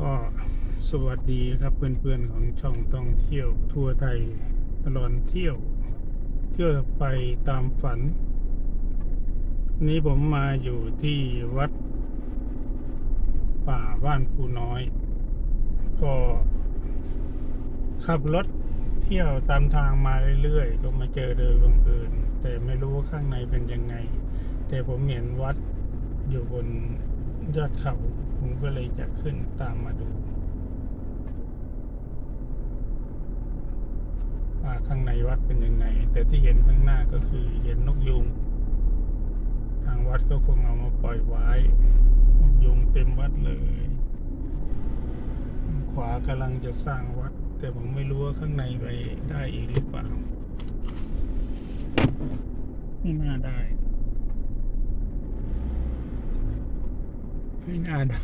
ก็สวัสดีครับเพื่อนๆของช่องท่องเที่ยวทัวร์ไทยตลอดเที่ยว เที่ยวไปตามฝัน นี้ผมมาอยู่ที่วัด ป่าบ้านภูน้อย ก็ขับรถเที่ยวตามทางมาเรื่อยๆ ก็มาเจอโดยบังเอิญแต่ไม่รู้ว่าข้างในเป็นยังไง แต่ผมเห็นวัดอยู่บนยอดเขา ผมก็เลยจะขึ้นตามมาดูว่าข้างในวัดเป็นยังไง แต่ที่เห็นข้างหน้าก็คือเห็นนกยุง ทางวัดก็คงเอามาปล่อยไว้ นกยุงเต็มวัดเลย ขวากำลังจะสร้างวัด แต่ผมไม่รู้ว่าข้างในไปได้อีกหรือเปล่า ไม่น่าได้ ไม่น่าได้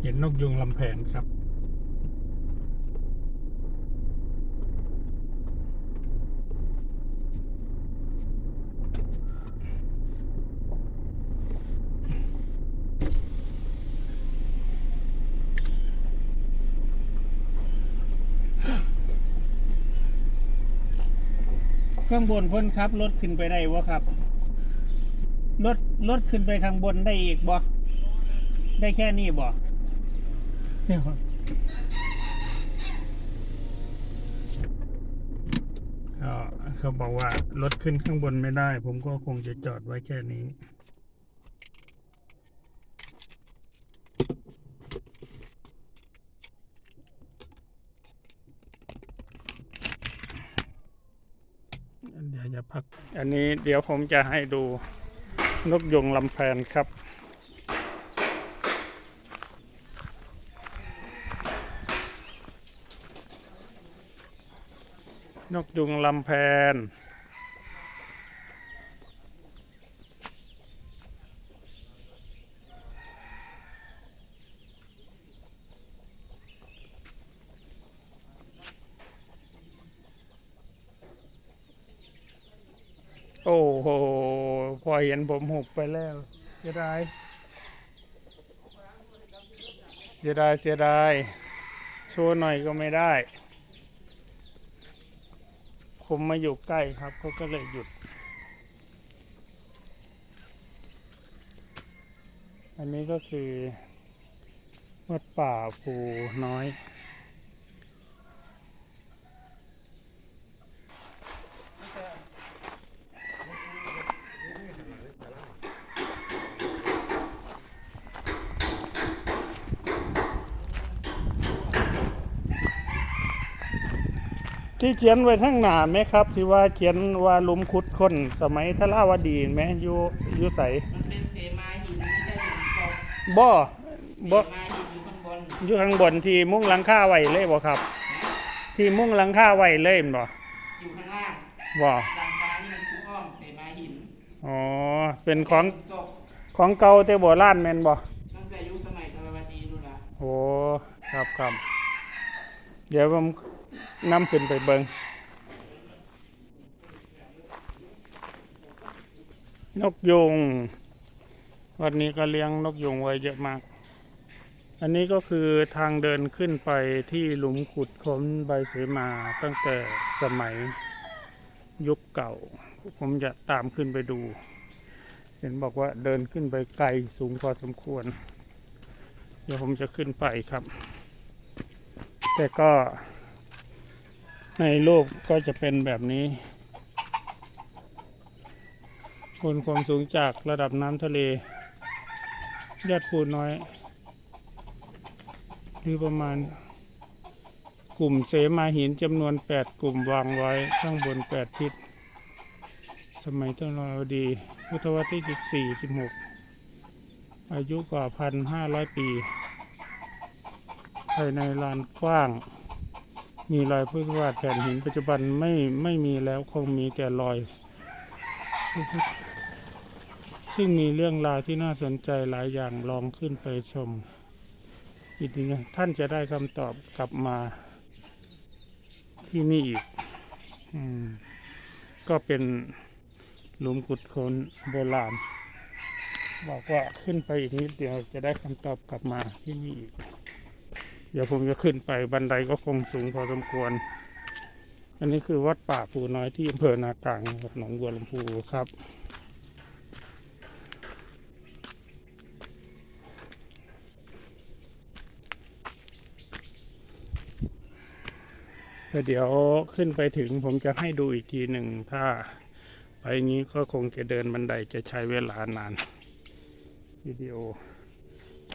เห็นนกยุงลำแผนครับ ข้างบนพ้นครับรถขึ้นไปได้วะครับรถรถขึ้นไปข้างบนได้อีกบ่ได้แค่นี้บ่เนี่ยครับก็เขาบอกว่ารถขึ้นข้างบนไม่ได้ ผมก็คงจะจอดไว้แค่นี้ เดี๋ยวจะพัก อันนี้เดี๋ยวผมจะให้ดูนกยงลำแพนครับ นกยุงลำแพน โอ้โห พอเห็นผมหุบไปแล้วเสียดายเสียดายเสียดายโชว์หน่อยก็ไม่ได้ ผมมาอยู่ใกล้ครับเขาก็เลยหยุด อันนี้ก็คือวัดป่าภูน้อย ที่เขียนไว้ทั้งหนาไหมครับ ที่ว่าเขียนว่าหลุมขุดคนสมัยทลาวดีไหมอยู่อยู่ใสมันเป็นเสมาหินไม่ใช่หินกบบ่เสบ่มาหินอยู่ข้างบนอยู่ข้างบนที่มุ้งหลังคาไว้เลยบ่ครับ ที่มุ้งหลังคาไว้เลยแม่นบ่อยู่ข้างล่างบ่หลังคานี่มันคืออ้อมเสมาหินอ๋อเป็นของตกของเก่าแต่โบราณแม่นบ่ตั้งแต่ยุคสมัยธรวดีนู่นละโอ้ครับครับเดี๋ยวผม นำขึ้นไปเบิงนกยุงวันนี้ก็เลี้ยงนกยุงไว้เยอะมาก อันนี้ก็คือทางเดินขึ้นไปที่หลุมขุดค้นใบเสมาตั้งแต่สมัยยุคเก่า ผมจะตามขึ้นไปดู เห็นบอกว่าเดินขึ้นไปไกลสูงพอสมควร เดี๋ยวผมจะขึ้นไปครับ แต่ก็ ในรูปก็จะเป็นแบบนี้บนความสูงจากระดับน้ำทะเลยอดภูน้อย หรือประมาณ กลุ่มเสมาหินจำนวน 8 กลุ่มวางไว้ข้างบน 8 ทิศ สมัยต้นราวดี พุทธวรรษที่ 14 16 อายุกว่า 1,500 ปี ภายในลานกว้าง มีรอยพุทธวาดแผ่นหินปัจจุบันไม่ไม่มีแล้วคงมีแต่รอย ซึ่งมีเรื่องราวที่น่าสนใจหลายอย่างลองขึ้นไปชม อีกทีนะท่านจะได้คำตอบกลับมาที่นี่อีกอืมก็เป็นหลุมขุดคนโบราณ บอกว่าขึ้นไปอีกนิดเดียวจะได้คำตอบกลับมาที่นี่อีก เดี๋ยวผมจะขึ้นไปบันไดก็คงสูงพอสมควร อันนี้คือวัดป่าภูน้อยที่อำเภอนากลางจังหวัดหนองบัวลำพูครับ แต่เดี๋ยวขึ้นไปถึงผมจะให้ดูอีกทีหนึ่งถ้าไปงี้ก็คงจะเดินบันไดจะใช้เวลานานวิดีโอ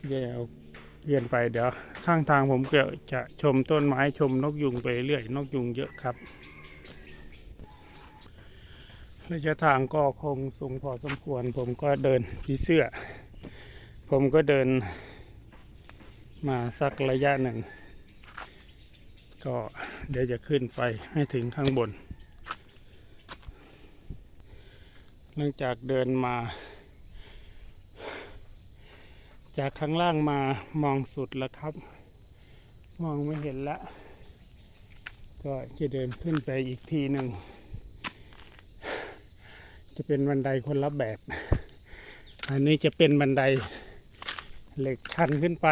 เดี๋ยว เรียนไปเดี๋ยวข้างทางผมก็จะชมต้นไม้ชมนกยุงไปเรื่อยนกยุงเยอะครับระยะทางก็คงสูงพอสมควร ผมก็เดินผีเสื้อ ผมก็เดินมาสักระยะหนึ่ง ก็เดี๋ยวจะขึ้นไปให้ถึงข้างบน หลังจากเดินมา จากข้างล่างมามองสุดแล้วครับ มองไม่เห็นละก็จะเดินขึ้นไปอีกทีหนึ่ง จะเป็นบันไดคนละแบบ อันนี้จะเป็นบันไดเหล็กชันขึ้นไป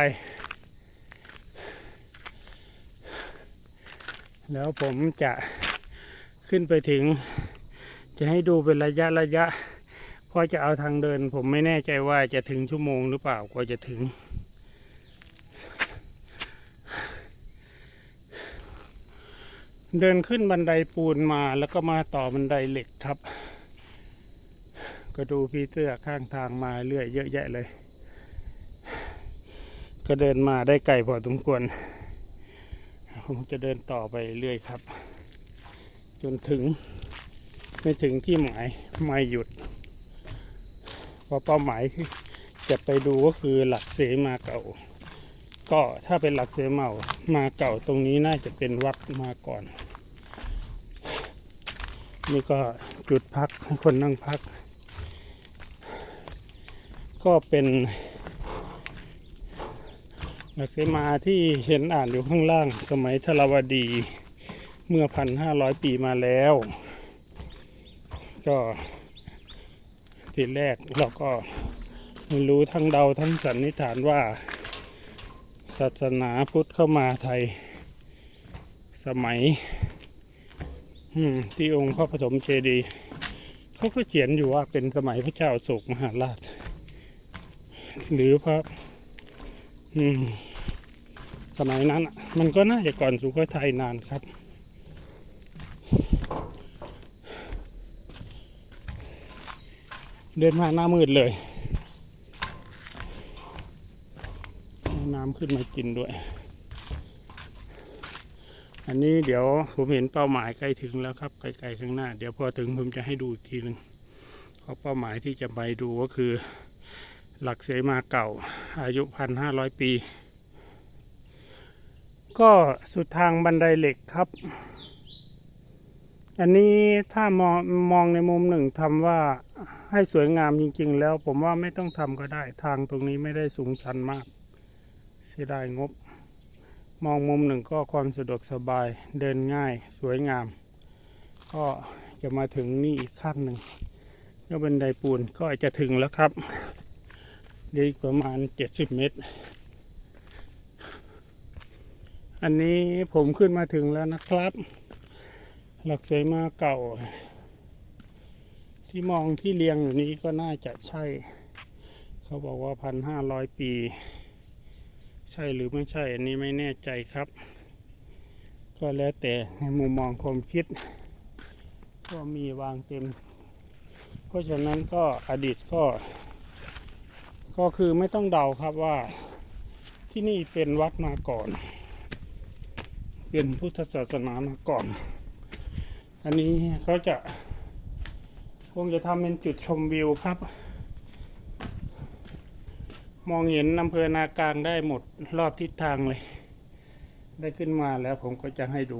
แล้วผมจะขึ้นไปถึง จะให้ดูเป็นระยะระยะ พราะจะเอาทางเดิน ผมไม่แน่ใจว่าจะถึงชั่วโมงหรือเปล่ากว่าจะถึง เดินขึ้นบันไดปูนมาแล้วก็มาต่อบันไดเหล็กครับ ก็ดูพี่เสื้อข้างทางมาเรื่อยเยอะแยะเลย ก็เดินมาได้ไกลพอสมควร ผมจะเดินต่อไปเรื่อยครับ จนถึงไม่ถึงที่หมายไม่หยุด ราะเป้าหมายคือจะไปดูก็คือหลักเสมาเก่า ก็ถ้าเป็นหลักเสมามาเก่าตรงนี้น่าจะเป็นวัดมาก่อน นี่ก็จุดพักคนนั่งพัก ก็เป็นหลักเสมาที่เห็นอ่านอยู่ข้างล่าง สมัยธรวดีเมื่อพันห้าร้อยปีมาแล้ว ก็ ทีแรกเราก็ไม่รู้ทั้งเดาทั้งสันนิษฐานว่า ศาสนาพุทธเข้ามาไทย สมัยที่องค์พระปฐมเจดีย์เขาก็เขียนอยู่ว่าเป็นสมัยพระเจ้าโศกมหาราช หรือพระสมัยนั้นมันก็น่าจะก่อนสุโขทัยนานครับ เดินมาหน้ามืดเลย น้ำขึ้นมากินด้วย อันนี้เดี๋ยวผมเห็นเป้าหมายใกล้ถึงแล้วครับไกลๆข้างหน้า เดี๋ยวพอถึงผมจะให้ดูอีกทีหนึ่งเพราะเป้าหมายที่จะไปดูก็คือ หลักเสมาเก่า อายุพันห้าร้อยปี ก็สุดทางบันไดเหล็กครับ อันนี้ถ้ามองมองในมุมหนึ่งทำว่าให้สวยงามจริง ๆ แล้วผมว่าไม่ต้องทำก็ได้ทางตรงนี้ไม่ได้สูงชันมาก เสียดายงบ มองมุมหนึ่งก็ความสะดวกสบายเดินง่ายสวยงาม ก็จะมาถึงนี่อีกขั้นหนึ่งก็บันไดปูนก็จะถึงแล้วครับเดี๋ยวอีกประมาณ 70 เมตร อันนี้ผมขึ้นมาถึงแล้วนะครับ หลักเสมาเก่า ที่มองที่เรียงอยู่นี้ก็น่าจะใช่ เขาบอกว่าพันห้าร้อยปี ใช่หรือไม่ใช่ อันนี้ไม่แน่ใจครับ ก็แล้วแต่ในมุมมองความคิด ก็มีวางเต็ม เพราะฉะนั้นก็อดีตก็ ก็คือไม่ต้องเดาครับว่าที่นี่เป็นวัดมาก่อน เป็นพุทธศาสนามาก่อน อันนี้เขาจะคงจะทำเป็นจุดชมวิวครับ มองเห็นอำเภอนากลางได้หมดรอบทิศทางเลย ได้ขึ้นมาแล้วผมก็จะให้ดู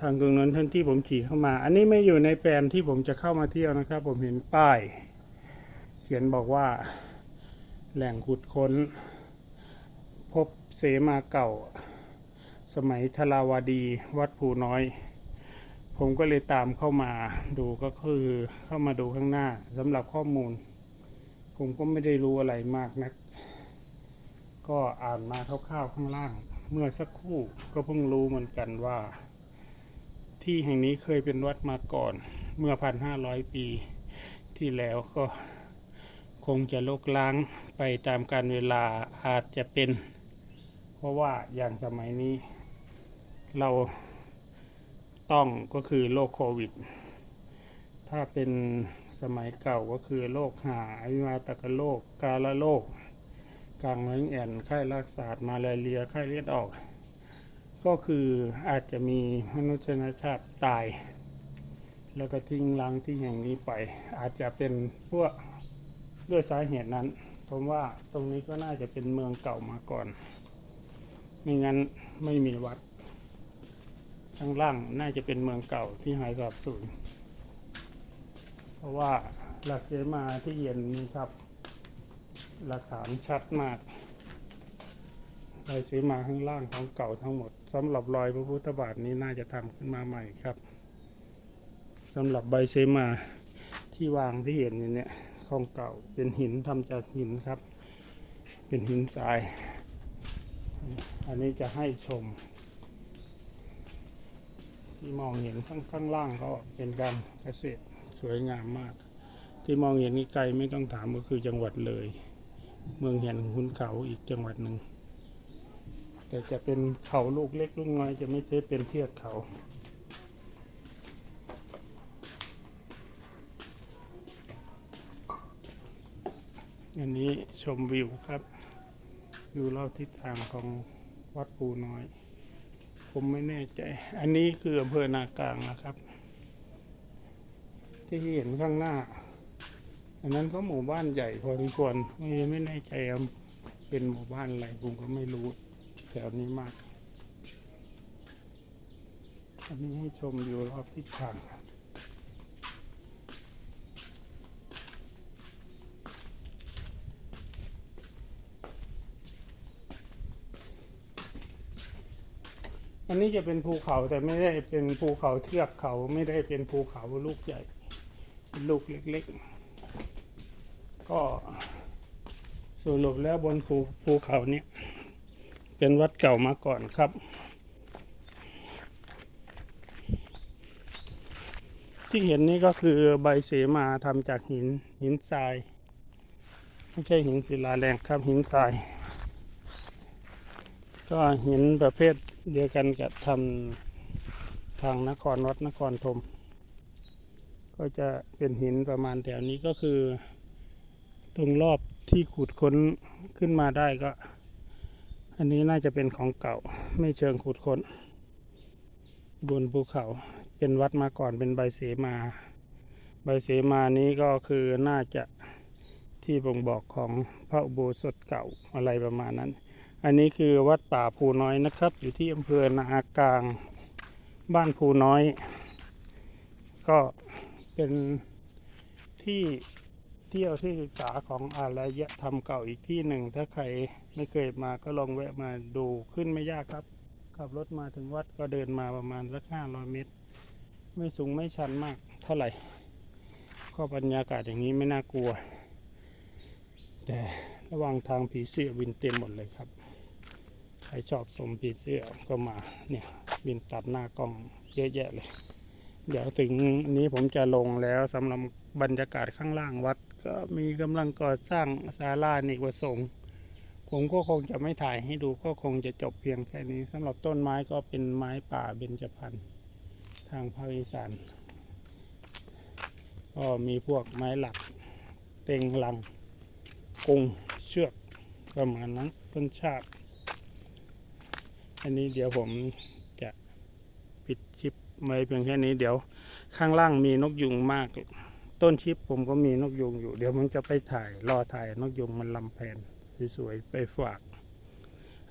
ทางตรงนั้นท่านที่ผมขี่เข้ามา อันนี้ไม่อยู่ในแปลนที่ผมจะเข้ามาเที่ยวนะครับ ผมเห็นป้าย เขียนบอกว่า แหล่งขุดค้น พบเสมาเก่า สมัยทราวดีวัดภูน้อย ผมก็เลยตามเข้ามาดูก็คือเข้ามาดูข้างหน้าสำหรับข้อมูล ผมก็ไม่ได้รู้อะไรมากนัก ก็อ่านมาคร่าวๆข้างล่าง เมื่อสักครู่ก็เพิ่งรู้เหมือนกันว่า ที่แห่งนี้เคยเป็นวัดมาก่อน เมื่อพันห้าร้อยปีที่แล้วก็คงจะลกล้างไปตามการเวลาอาจจะเป็น เพราะว่าอย่างสมัยนี้เรา ต้องก็คือโรคโควิด ถ้าเป็นสมัยเก่าก็คือโรคหาวิมาตกโรคกาลโรคกางเล้งแอนไข้รักษามาลาเรียไข้เลือดออก ก็คืออาจจะมีมนุษยชาติตาย แล้วก็ทิ้งล้างที่แห่งนี้ไป อาจจะเป็นพวกด้วยสาเหตุนั้น ผมว่าตรงนี้ก็น่าจะเป็นเมืองเก่ามาก่อนไม่งั้นไม่มีวัด ข้างล่างน่าจะเป็นเมืองเก่าที่หายสาบสูญเพราะว่าหลักเสมาที่เย็นนี้ครับ หลักฐานชัดมากรอยเสมาข้างล่างของเก่าทั้งหมดสำหรับรอยพระพุทธบาทนี้น่าจะทำขึ้นมาใหม่ครับสำหรับใบเสมาที่วางที่เห็นอยู่เนี่ยของเก่าเป็นหินทำจากหินครับ เป็นหินทราย อันนี้จะให้ชม ที่มองเห็นข้างข้างล่างก็เป็นการเกษตรสวยงามมาก ที่มองเห็นไกลไม่ต้องถามก็คือจังหวัดเลย เมืองเห็นขุนเขาอีกจังหวัดหนึ่งแต่จะเป็นเขาลูกเล็กลูกน้อยจะไม่ใช่เป็นเทือกเขาอันนี้ชมวิวครับวิวรอบทิศทางของวัดปูน้อย ผมไม่แน่ใจ อันนี้คืออำเภอนากลางนะครับ ที่เห็นข้างหน้า อันนั้นก็หมู่บ้านใหญ่พอสมควรไม่ไม่แน่ใจว่าเป็นหมู่บ้านอะไรผมก็ไม่รู้แถวนี้มาก อันนี้ให้ชมอยู่รอบทิศทางครับ อันนี้จะเป็นภูเขาแต่ไม่ได้เป็นภูเขาเทือกเขาไม่ได้เป็นภูเขาลูกใหญ่เป็นลูกเล็กๆ ก็สรุปแล้วบนภูภูเขาเนี่ยเป็นวัดเก่ามาก่อนครับ ที่เห็นนี่ก็คือใบเสมาทำจากหินหินทราย ไม่ใช่หินศิลาแรงครับหินทราย ก็หินประเภท เดียวกันกับทำทางนครวัดนครธมก็จะเป็นหินประมาณแถวนี้ก็คือ ตรงรอบที่ขุดค้นขึ้นมาได้ก็ อันนี้น่าจะเป็นของเก่าไม่เชิงขุดค้น บนภูเขาเป็นวัดมาก่อนเป็นใบเสมา ใบเสมานี้ก็คือน่าจะที่บ่งบอกของพระอุโบสถเก่าอะไรประมาณนั้น อันนี้คือวัดป่าภูน้อยนะครับ อยู่ที่อำเภอนากลางบ้านภูน้อย ก็เป็นที่เที่ยวที่ศึกษาของอารยธรรมเก่าอีกที่หนึ่ง ถ้าใครไม่เคยมาก็ลองแวะมาดูขึ้นไม่ยากครับ ขับรถมาถึงวัดก็เดินมาประมาณสักห้าร้อยเมตร ไม่สูงไม่ชันมากเท่าไหร่ ก็บรรยากาศอย่างนี้ไม่น่ากลัว แต่ระหว่างทางผีเสื้อบินเต็มหมดเลยครับ ครชอบสมผีเสื้อก็มาเนี่ยบินตัดหน้ากล้องเยอะแยะเลย เดี๋ยวถึงนี้ผมจะลงแล้วสำหรับบรรยากาศข้างล่างวัด ก็มีกำลังก่อสร้างศาลานิกประสงค์ผมก็คงจะไม่ถ่ายให้ดูก็คงจะจบเพียงแค่นี้สำหรับต้นไม้ก็เป็นไม้ป่าเบญจพรรณทางภาคอีสานก็มีพวกไม้หลัก เต็งลังกงเชือกประมาณนั้นต้นชาติ อันนี้เดี๋ยวผมจะปิดคลิปไว้เพียงแค่นี้เดี๋ยวข้างล่างมีนกยุงมาก ต้นชิปผมก็มีนกยุงอยู่ เดี๋ยวผมจะไปถ่ายรอถ่ายนกยุงมันลำแผนสวยๆไปฝาก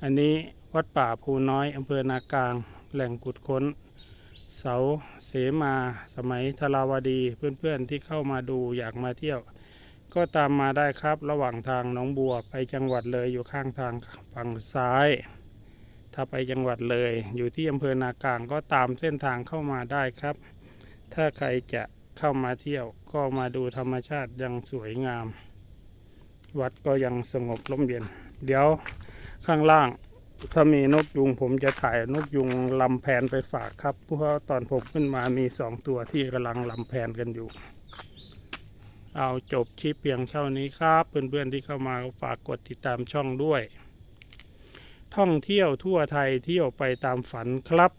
อันนี้วัดป่าภูน้อยอำเภอนากลาง แหล่งกุดค้น เสาเสมาสมัยธราวดีเพื่อนๆที่เข้ามาดูอยากมาเที่ยวก็ตามมาได้ครับระหว่างทางหนองบัวไปจังหวัดเลยอยู่ข้างทางฝั่งซ้าย ถ้าไปจังหวัดเลย อยู่ที่อำเภอนากลางก็ตามเส้นทางเข้ามาได้ครับ ถ้าใครจะเข้ามาเที่ยวก็มาดูธรรมชาติยังสวยงาม วัดก็ยังสงบร่มเย็น เดี๋ยวข้างล่างถ้ามีนกยุงผมจะถ่ายนกยุงลำแพนไปฝากครับ เพราะตอนผมขึ้นมามีสองตัวที่กำลังลำแพนกันอยู่ เอาจบคลิปเพียงเท่านี้ครับ เพื่อนๆที่เข้ามาฝากกดติดตามช่องด้วย ท่องเที่ยวทั่วไทยเที่ยวไปตามฝันครับ